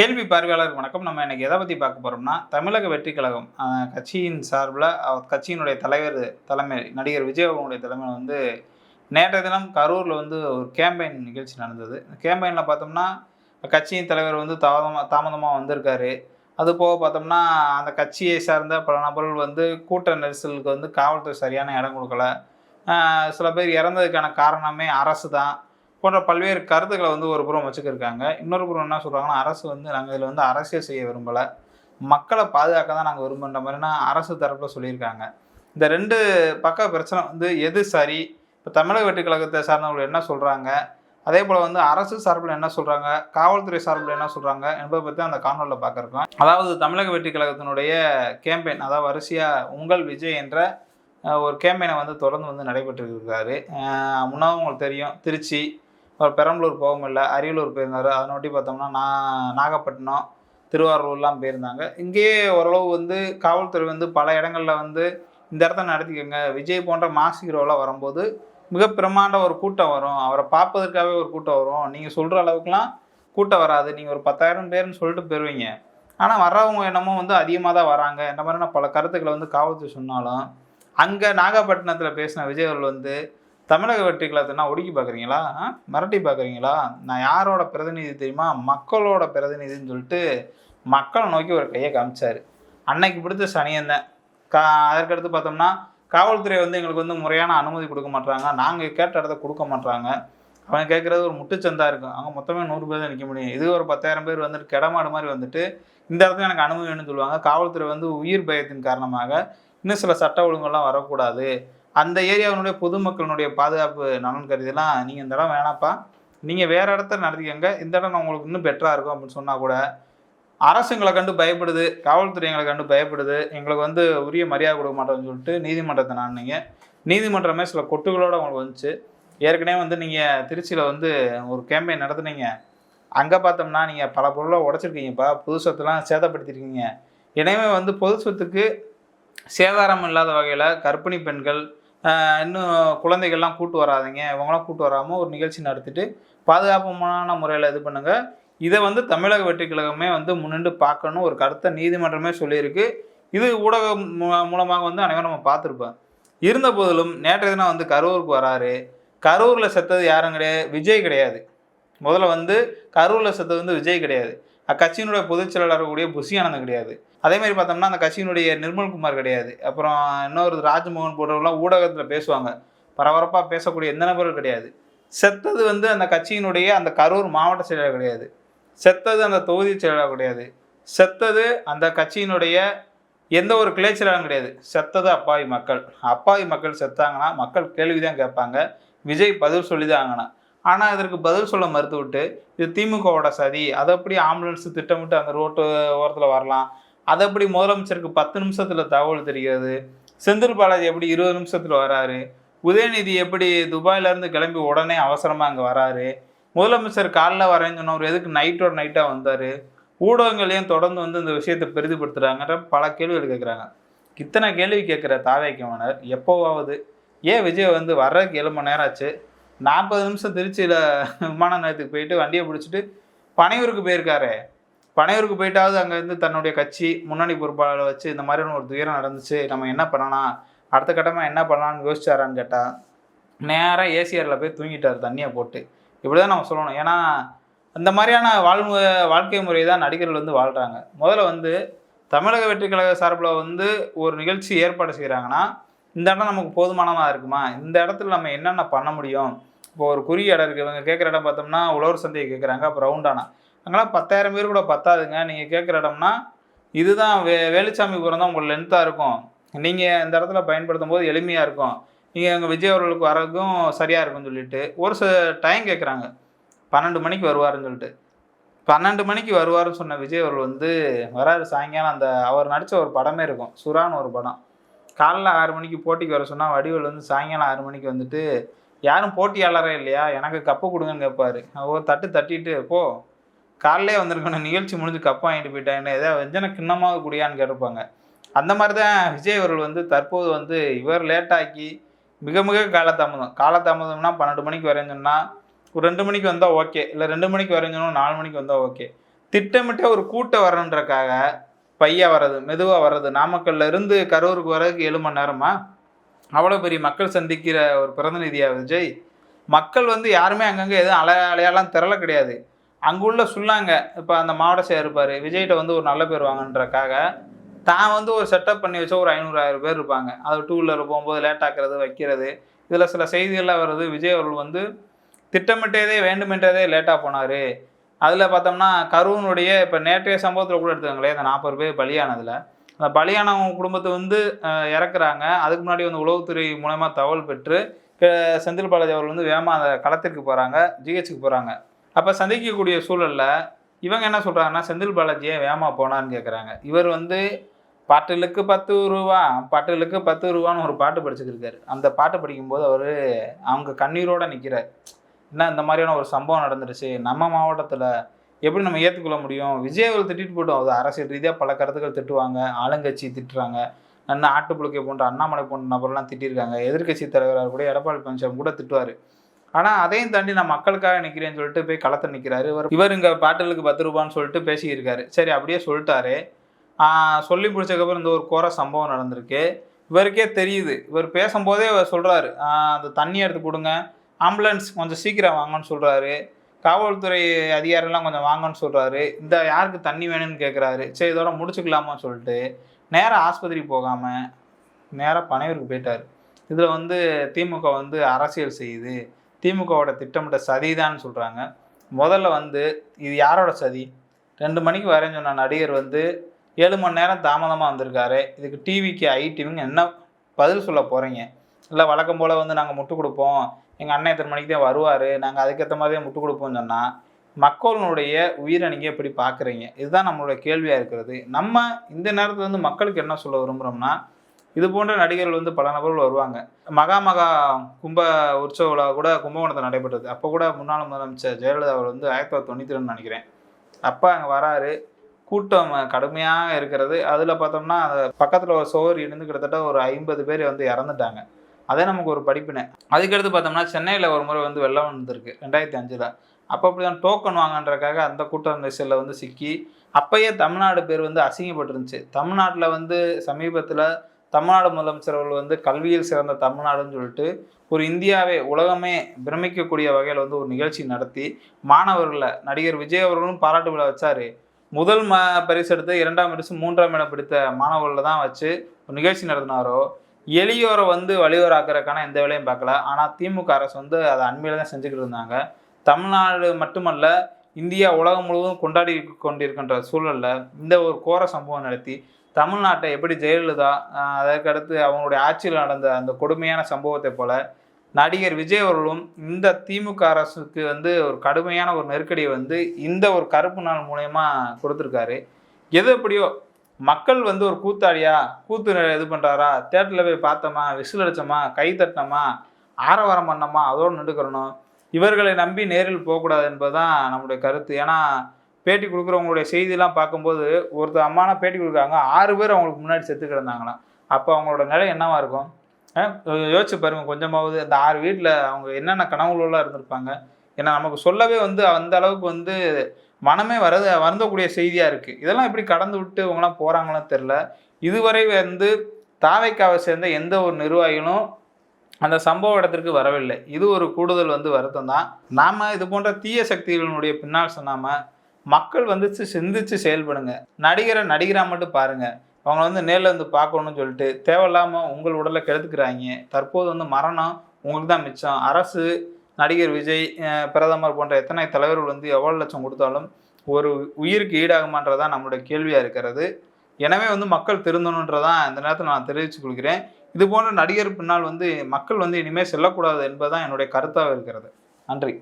கேள்வி பார்வையாளர் வணக்கம். நம்ம இன்னைக்கு எதை பற்றி பார்க்க போகிறோம்னா தமிழக வெற்றி கழகம் கட்சியின் சார்பில் அவர் கட்சியினுடைய தலைவர் தலைமை நடிகர் விஜய் தலைமையில் வந்து நேற்றைய தினம் கரூரில் வந்து ஒரு கேம்பெயின் நிகழ்ச்சி நடந்தது. கேம்பெயினில் பார்த்தோம்னா கட்சியின் தலைவர் வந்து தாமதமாக தாமதமாக வந்திருக்காரு. அது போக பார்த்தோம்னா அந்த கட்சியை சார்ந்த பல நபர்கள் வந்து கூட்ட நெரிசலுக்கு வந்து காவல்துறை சரியான இடம் கொடுக்கல. சில பேர் இறந்ததுக்கான காரணமே அரசு தான் போன்ற பல்வேறு கருத்துக்களை வந்து ஒரு புறம் வச்சுக்கிருக்காங்க. இன்னொரு புறம் என்ன சொல்கிறாங்கன்னா அரசு வந்து நாங்கள் இதில் வந்து அரசியல் செய்ய விரும்பலை. மக்களை பாதுகாக்க தான் நாங்கள் விரும்புன்ற மாதிரினா அரசு தரப்பில் சொல்லியிருக்காங்க. இந்த ரெண்டு பக்க பிரச்சனை வந்து எது சரி? இப்போ தமிழக வெட்டுக்கழகத்தை சார்ந்தவர்கள் என்ன சொல்கிறாங்க அதே போல் வந்து அரசு சார்பில் என்ன சொல்கிறாங்க காவல்துறை சார்பில் என்ன சொல்கிறாங்க என்பதை பற்றி அந்த காணொலியில் பார்க்குறோம். அதாவது தமிழக வெற்றி கழகத்தினுடைய கேம்பெயின் அதாவது வரிசையாக உங்கள் விஜய் என்ற ஒரு கேம்பெயினை வந்து தொடர்ந்து வந்து நடைபெற்று இருக்காரு. முன்னாவும் உங்களுக்கு தெரியும் திருச்சி அவர் பெரம்பலூர் போக முடியல அரியலூர் போயிருந்தார். அதனொட்டி பார்த்தோம்னா நான் நாகப்பட்டினம் திருவாரூர்லாம் போயிருந்தாங்க. இங்கேயே ஓரளவு வந்து காவல்துறை வந்து பல இடங்களில் வந்து இந்த இடத்த நடத்திக்கோங்க. விஜய் போன்ற மாஸ் ஹீரோலாம் வரும்போது மிக பிரமாண்ட ஒரு கூட்டம் வரும். அவரை பார்ப்பதற்காகவே ஒரு கூட்டம் வரும். நீங்கள் சொல்கிற அளவுக்குலாம் கூட்டம் வராது. நீங்கள் ஒரு பத்தாயிரம் பேர்னு சொல்லிட்டு போயிருவீங்க. ஆனால் வர்றவங்க என்னமோ வந்து அதிகமாக தான் வராங்க. இந்த மாதிரியான பல கருத்துக்களை வந்து காவல்துறை சொன்னாலும் அங்கே நாகப்பட்டினத்தில் பேசின விஜய் அவர்கள் வந்து தமிழக வெற்றி கழகத்தினா ஒடுக்கி பார்க்குறீங்களா மிரட்டி பார்க்குறீங்களா நான் யாரோட பிரதிநிதி தெரியுமா? மக்களோட பிரதிநிதின்னு சொல்லிட்டு மக்களை நோக்கி ஒரு கையை காமிச்சார். அன்னைக்கு பிடித்த சனியந்தேன் கா அதற்கடுத்து பார்த்தோம்னா காவல்துறை வந்து எங்களுக்கு வந்து முறையான அனுமதி கொடுக்க மாட்டாங்க நாங்கள் கேட்ட இடத்த கொடுக்க மாட்றாங்க. அவன் கேட்குறது ஒரு முட்டுச்சந்தா இருக்கும். அங்கே மொத்தமே நூறு பேர் தான் நிற்க முடியும். இது ஒரு பத்தாயிரம் பேர் வந்துட்டு கிடமாடு மாதிரி வந்துட்டு இந்த இடத்துல எனக்கு அனுமதி வேணும்னு சொல்லுவாங்க. காவல்துறை வந்து உயிர் பயத்தின் காரணமாக இன்னும் சில சட்ட ஒழுங்கெல்லாம் வரக்கூடாது. அந்த ஏரியாவினுடைய பொதுமக்களினுடைய பாதுகாப்பு நலன் கருதிலாம் நீங்கள் இந்த இடம் வேணாப்பா. நீங்கள் வேறு இடத்த நடத்திக்கங்க. இந்த இடம் நான் உங்களுக்கு இன்னும் பெட்டராக இருக்கும் அப்படின்னு சொன்னால் கூட அரசு எங்களை கண்டு பயப்படுது காவல்துறை எங்களை கண்டு பயப்படுது. எங்களுக்கு வந்து உரிய மரியாதை கொடுக்க மாட்டோம்னு சொல்லிட்டு நீதிமன்றத்தை நாடுனீங்க. நீதிமன்றமே சில கொட்டுகளோடு உங்களுக்கு வந்துச்சு. ஏற்கனவே வந்து நீங்கள் திருச்சியில் வந்து ஒரு கேம்பெயின் நடத்துனீங்க. அங்கே பார்த்தோம்னா நீங்கள் பல பொருளை உடச்சிருக்கீங்கப்பா. புது சொத்துலாம் சேதப்படுத்திருக்கீங்க. எனவே வந்து பொது சொத்துக்கு சேதாரம் இல்லாத வகையில் கர்ப்பிணி பெண்கள் இன்னும் குழந்தைகள்லாம் கூட்டு வராதீங்க. இவங்களாம் கூட்டு வராமல் ஒரு நிகழ்ச்சி நடத்திட்டு பாதுகாப்புமான முறையில் இது பண்ணுங்கள் இதை வந்து தமிழக வெற்றி கழகமே வந்து முன்னின்று பார்க்கணும். ஒரு கருத்தை நீதிமன்றமே சொல்லியிருக்கு. இது ஊடகம் மூ- மூலமாக வந்து அனைவரும் நம்ம பார்த்துருப்போம். இருந்த போதிலும் நேற்றைய தினம் வந்து கரூருக்கு வராரு. கரூரில் செத்தது யாரும் கிடையாது. விஜய் கிடையாது. முதல்ல வந்து கரூரில் செத்தது வந்து விஜய் கிடையாது. அக்கட்சியினுடைய பொதுச் செயலாளர் கூடிய புஷி ஆனந்தம் கிடையாது. அதே மாதிரி பார்த்தோம்னா அந்த கட்சியினுடைய நிர்மல்குமார் கிடையாது. அப்புறம் இன்னொரு ராஜ்மோகன் போன்றவர்களாம் ஊடகத்தில் பேசுவாங்க. பரபரப்பாக பேசக்கூடிய எந்த நபரும் கிடையாது. செத்தது வந்து அந்த கட்சியினுடைய அந்த கரூர் மாவட்ட செயலாளர் கிடையாது. செத்தது அந்த தொகுதி செயலாளர் கிடையாது. செத்தது அந்த கட்சியினுடைய எந்த ஒரு கிளை செயலாளரும் கிடையாது. செத்தது அப்பாவி மக்கள். அப்பாவி மக்கள் செத்தாங்கன்னா மக்கள் கேள்வி தான் கேட்பாங்க. விஜய் பதில் சொல்லி தான் ஆகணும். ஆனால் இதற்கு பதில் சொல்ல மறுத்துவிட்டு இது திமுகவோட சதி அதை எப்படி ஆம்புலன்ஸ் திட்டமிட்டு அந்த ரோட்டு ஓரத்தில் வரலாம்? அதை எப்படி முதலமைச்சருக்கு பத்து நிமிஷத்தில் தகவல் தெரிகிறது? செந்தில் பாலாஜி எப்படி இருபது நிமிஷத்தில் வராரு? உதயநிதி எப்படி துபாயிலேருந்து கிளம்பி உடனே அவசரமாக அங்கே வராரு? முதலமைச்சர் காலைல வரேன்னு சொன்னவர் எதுக்கு நைட்டோட நைட்டாக வந்தார்? ஊடகங்கள் ஏன் தொடர்ந்து வந்து இந்த விஷயத்தை பெரிதுபடுத்துகிறாங்கன்ற பல கேள்விகள் கேட்குறாங்க. இத்தனை கேள்வி கேட்குற தாவேக்கவனர் எப்போவாவது? ஏன் விஜய் வந்து வர்றதுக்கு ஏழு மணி நேரம் ஆச்சு? நாற்பது நிமிஷம் திருச்சியில் விமான நிலையத்துக்கு போயிட்டு வண்டியை பிடிச்சிட்டு பனையூருக்கு போயிருக்காரு. பனையூருக்கு போயிட்டாவது அங்கேருந்து தன்னுடைய கட்சி முன்னணி பொறுப்பாளரை வச்சு இந்த மாதிரியான ஒரு துயரம் நடந்துச்சு. நம்ம என்ன பண்ணலாம்? அடுத்த கட்டமாக என்ன பண்ணலாம்னு யோசிச்சாரான்னு கேட்டால் நேராக ஏசிஆரில் போய் தூங்கிட்டார் தண்ணியை போட்டு. இப்படி தான் நம்ம சொல்லணும். ஏன்னா இந்த மாதிரியான வாழ்வு வாழ்க்கை முறை தான் நடிகர்கள் வந்து வாழ்கிறாங்க முதல்ல வந்து தமிழக வெற்றி கழக சார்பில் வந்து ஒரு நிகழ்ச்சி ஏற்பாடு செய்கிறாங்கன்னா இந்த இடம் நமக்கு போதுமானமாக இருக்குமா? இந்த இடத்துல நம்ம என்னென்ன பண்ண முடியும்? இப்போ ஒரு குறுகிய இடம் இருக்குது இவங்க கேட்குற இடம் பார்த்தோம்னா உழவர் சந்தையை கேட்குறாங்க அப்போ ரவுண்டானா அங்கெல்லாம் பத்தாயிரம் பேர் கூட பத்தாதுங்க. நீங்கள் கேட்குற இடம்னா இதுதான் வே வேலுச்சாமிபுரம் தான் உங்களுக்கு லென்த்தாக இருக்கும். நீங்கள் இந்த இடத்துல பயன்படுத்தும் போது எளிமையாக இருக்கும். நீங்கள் எங்கள் விஜய் அவர்களுக்கு வரதுக்கும் சரியாக இருக்கும்னு சொல்லிட்டு ஒரு சில டைம் கேட்குறாங்க பன்னெண்டு மணிக்கு வருவாருன்னு சொல்லிட்டு. பன்னெண்டு மணிக்கு வருவாருன்னு சொன்ன விஜய் அவர்கள் வந்து வராரு. சாயங்காலம் அந்த அவர் நடித்த ஒரு படமே இருக்கும். சுறான்னு ஒரு படம். காலைல ஆறு மணிக்கு போட்டிக்கு வர சொன்னால் வடிவேல் வந்து சாயங்காலம் ஆறு மணிக்கு வந்துட்டு யாரும் போட்டியாளரே இல்லையா? எனக்கு கப்பு கொடுங்கன்னு கேட்பாரு ஓ தட்டு தட்டிட்டு போ காலையிலே வந்திருக்கணும். நிகழ்ச்சி முடிஞ்சு கப்பு வாங்கிட்டு போயிட்டாங்கன்னு ஏதாவது வெஞ்சன கிண்ணமாக குடியான்னு கேட்டிருப்பாங்க. அந்த மாதிரி தான் விஜய் அவர்கள் வந்து தற்போது வந்து இவர் லேட்டாக்கி மிக மிக காலதாமதம். காலதாமதம்னா பன்னெண்டு மணிக்கு வரைஞ்சோம்னா ஒரு ரெண்டு மணிக்கு வந்தால் ஓகே இல்லை ரெண்டு மணிக்கு வரைஞ்சோம்னா நாலு மணிக்கு வந்தால் ஓகே திட்டமிட்ட ஒரு கூட்டம் வரணுன்றக்காக பையா வர்றது மெதுவாக வர்றது நாமக்கல்ல இருந்து கரூருக்கு வர்றதுக்கு ஏழு மணி நேரமா? அவ்வளோ பெரிய மக்கள் சந்திக்கிற ஒரு பிரதிநிதியாக விஜய். மக்கள் வந்து யாருமே அங்கங்கே எதுவும் அலை அலையாலாம் திரள கிடையாது. அங்குள்ள சொல்லாங்க இப்போ அந்த மாவட்ட செயலர் இருப்பார் விஜய்கிட்ட வந்து ஒரு நல்ல பேர் வாங்கன்றக்காக தான் வந்து ஒரு செட்டப் பண்ணி வச்சா ஒரு ஐநூறாயிரம் பேர் இருப்பாங்க. அது டூ வீலர் போகும்போது லேட் ஆக்கிறது வைக்கிறது. இதில் சில செய்திகள்லாம் வருது விஜய் அவர்கள் வந்து திட்டமிட்டதே வேண்டுமென்றதே லேட்டாக போனார். அதில் பார்த்தோம்னா கரூனுடைய இப்போ நேற்றைய சம்பவத்தில் கூட எடுத்துக்கங்களேன் அந்த நாற்பது பேர் பலியானதில். அந்த பலியானவங்க குடும்பத்தை வந்து இறக்குறாங்க. அதுக்கு முன்னாடி வந்து உளவுத்துறை மூலயமா தகவல் பெற்று செந்தில் பாலாஜி அவர்கள் வந்து வேகமாக அந்த களத்திற்கு போகிறாங்க ஜிஹெச்சுக்கு போகிறாங்க அப்போ சந்திக்கக்கூடிய சூழலில் இவங்க என்ன சொல்கிறாங்கன்னா செந்தில் பாலாஜியே வேகமாக போனான்னு கேட்குறாங்க இவர் வந்து பாட்டிலுக்கு பத்து ரூபா பாட்டிலுக்கு பத்து ரூபான்னு ஒரு பாட்டு படிச்சுக்கிருக்காரு. அந்த பாட்டு படிக்கும்போது அவர் அவங்க கண்ணீரோடு நிற்கிறார் என்ன இந்த மாதிரியான ஒரு சம்பவம் நடந்துருச்சு? நம்ம மாவட்டத்தில் எப்படி நம்ம ஏற்றுக்கொள்ள முடியும்? விஜய் அவர்கள் திட்டிட்டு போட்டோம் அது அரசியல் ரீதியாக பல கருத்துக்கள் திட்டுவாங்க. ஆளுங்கட்சி திட்டுறாங்க. அண்ணா ஆட்டுப்புழுக்கை போன்ற அண்ணாமலை போன்ற நபர்லாம் திட்டிருக்காங்க எதிர்க்கட்சி தலைவராக கூட எடப்பாடி பழனிசாமி கூட திட்டுவார். ஆனால் அதையும் தாண்டி நான் மக்களுக்காக நிற்கிறேன்னு சொல்லிட்டு போய் களத்தில் நிற்கிறாரு இவர் இவர் இங்கே பாட்டிலுக்கு பத்து ரூபான்னு சொல்லிட்டு பேசியிருக்காரு. சரி அப்படியே சொல்லிட்டாரு. சொல்லி முடிச்சதுக்கப்புறம் இந்த ஒரு கோர சம்பவம் நடந்திருக்கு. இவருக்கே தெரியுது. இவர் பேசும்போதே அவர் சொல்கிறாரு அந்த தண்ணி எடுத்து கொடுங்க. ஆம்புலன்ஸ் கொஞ்சம் சீக்கிரம் வாங்கன்னு சொல்கிறாரு காவல்துறை அதிகாரிலாம் கொஞ்சம் வாங்கன்னு சொல்கிறாரு இந்த யாருக்கு தண்ணி வேணும்னு கேட்குறாரு சரி இதோட முடிச்சுக்கலாமான்னு சொல்லிட்டு நேராக ஆஸ்பத்திரி போகாமல் நேராக பனையூருக்கு போயிட்டார். இதில் வந்து திமுக வந்து அரசியல் செய்யுது. திமுகவோட திட்டமிட்ட சதிதான்னு சொல்கிறாங்க முதல்ல வந்து இது யாரோட சதி? ரெண்டு மணிக்கு வரேன்னு சொன்ன நடிகர் வந்து ஏழு மணி நேரம் தாமதமாக வந்திருக்காரு. இதுக்கு டிவிக்கு ஐடிவிங்க என்ன பதில் சொல்ல போகிறீங்க இல்லை வழக்கம் போல் வந்து நாங்கள் முட்டு கொடுப்போம். எங்கள் அண்ணன் எத்தனை மணிக்கு தான் வருவார்? நாங்கள் அதுக்கேற்ற மாதிரியே முட்டு கொடுப்போம்னு சொன்னால் மக்களுடைய உயிரை நீங்கள் எப்படி பார்க்குறீங்க இதுதான் நம்மளுடைய கேள்வியாக இருக்கிறது. நம்ம இந்த நேரத்தில் வந்து மக்களுக்கு என்ன சொல்ல விரும்புகிறோம்னா இது போன்ற நடிகர்கள் வந்து பல நபர்கள் வருவாங்க. மகா மகா கும்ப உற்சவ விழா கூட கும்பகோணத்தில் நடைபெற்றது. அப்போ கூட முன்னாள் முதலமைச்சர் ஜெயலலிதா அவர் வந்து ஆயிரத்தி தொள்ளாயிரத்தி தொண்ணூற்றி ரெண்டு நினைக்கிறேன். அப்போ அங்கே வராரு. கூட்டம் கடுமையாக இருக்கிறது. அதில் பார்த்தோம்னா அந்த பக்கத்தில் ஒரு சோறு இருந்து கிட்டத்தட்ட ஒரு ஐம்பது பேர் வந்து இறந்துட்டாங்க. அதே நமக்கு ஒரு படிப்பினை. அதுக்கடுத்து பார்த்தோம்னா சென்னையில் ஒரு முறை வந்து வெள்ளம் வந்திருக்கு ரெண்டாயிரத்தி அஞ்சில். அப்போ அப்படி தான் டோக்கன் வாங்கன்றக்காக அந்த கூட்ட நெரிசலில் வந்து சிக்கி அப்பயே தமிழ்நாடு பேர் வந்து அசிங்கப்பட்டிருந்துச்சு. தமிழ்நாட்டில் வந்து சமீபத்தில் தமிழ்நாடு முதலமைச்சர் அவர்கள் வந்து கல்வியில் சிறந்த தமிழ்நாடுன்னு சொல்லிட்டு ஒரு இந்தியாவே உலகமே பிரமிக்கக்கூடிய வகையில் வந்து ஒரு நிகழ்ச்சி நடத்தி மாணவர்களை நடிகர் விஜய் அவர்களும் பாராட்டு விழா வச்சார். முதல் ம பரிசு எடுத்து இரண்டாம் பரிசு மூன்றாம் இடம் பிடித்த மாணவர்களை தான் வச்சு ஒரு நிகழ்ச்சி நடத்தினாரோ எளியோரை வந்து வழியோராக்கிறதுக்கான எந்த வேலையும் பார்க்கல. ஆனால் திமுக அரசு வந்து அதை அண்மையில் தான் செஞ்சுக்கிட்டு இருந்தாங்க. தமிழ்நாடு மட்டுமல்ல இந்தியா உலகம் முழுவதும் கொண்டாடி கொண்டிருக்கின்ற சூழலில் இந்த ஒரு கோர சம்பவம் நடத்தி தமிழ்நாட்டை எப்படி ஜெயலலிதா அதற்கடுத்து அவங்களுடைய ஆட்சியில் நடந்த அந்த கொடுமையான சம்பவத்தை போல நடிகர் விஜய் அவர்களும் இந்த திமுக அரசுக்கு வந்து ஒரு கடுமையான ஒரு நெருக்கடியை வந்து இந்த ஒரு கருப்பு நாள் மூலயமா கொடுத்துருக்காரு. எது எப்படியோ மக்கள் வந்து ஒரு கூத்தாடியா கூத்து இது பண்ணுறாரா தேட்டரில் போய் பார்த்தோமா? விசில் அடித்தோமா கை தட்டினோமா? ஆரவாரம் பண்ணோமா? அதோடு நின்றுக்கிறணும் இவர்களை நம்பி நேரில் போகக்கூடாது என்பதுதான் நம்முடைய கருத்து. ஏன்னா பேட்டி கொடுக்குறவங்களுடைய செய்தியெல்லாம் பார்க்கும்போது ஒருத்தர் அம்மானா பேட்டி கொடுக்குறாங்க. ஆறு பேர் அவங்களுக்கு முன்னாடி செத்து கிடந்தாங்களாம். அப்போ அவங்களோட நிலை என்னவா இருக்கும்? யோசிச்சு பாருங்க கொஞ்சமாவது. அந்த ஆறு வீட்டில் அவங்க என்னென்ன கனவுகளெல்லாம் இருந்திருப்பாங்க? ஏன்னா நமக்கு சொல்லவே வந்து அந்த அளவுக்கு வந்து மனமே வரது வருந்தக்கூடிய செய்தியாக இருக்குது இதெல்லாம் எப்படி கடந்து விட்டு இவங்களாம் போகிறாங்களோ தெரில இதுவரை வந்து தாவைக்காவை சேர்ந்த எந்த ஒரு நிர்வாகிகளும் அந்த சம்பவ இடத்திற்கு வரவில்லை. இது ஒரு கூடுதல் வந்து வருத்தம் தான். நாம் இது போன்ற தீய சக்திகளினுடைய பின்னால் சொன்னாமல் மக்கள் வந்து சிந்திச்சு செயல்படுங்க. நடிகரை நடிகராக மட்டும் பாருங்கள் அவங்க வந்து நேரில் வந்து பார்க்கணும்னு சொல்லிட்டு தேவையில்லாமல் உங்கள் உடலை கெடுத்துக்கிறாங்க. தற்போது வந்து மரணம் உங்களுக்கு தான் மிச்சம். அரசு நடிகர் விஜய் பிரதமர் போன்ற எத்தனை தலைவர்கள் வந்து எவ்வளோ லட்சம் கொடுத்தாலும் ஒரு உயிருக்கு ஈடாகுமான்றதான் நம்மளுடைய கேள்வியாக இருக்கிறது. எனவே வந்து மக்கள் திருந்தணுன்றதான் இந்த நேரத்தில் நான் தெரிவித்துக் கொள்கிறேன். இது போன்ற நடிகர் பின்னால் வந்து மக்கள் வந்து இனிமேல் செல்லக்கூடாது என்பதுதான் என்னுடைய கருத்தாக இருக்கிறது. நன்றி.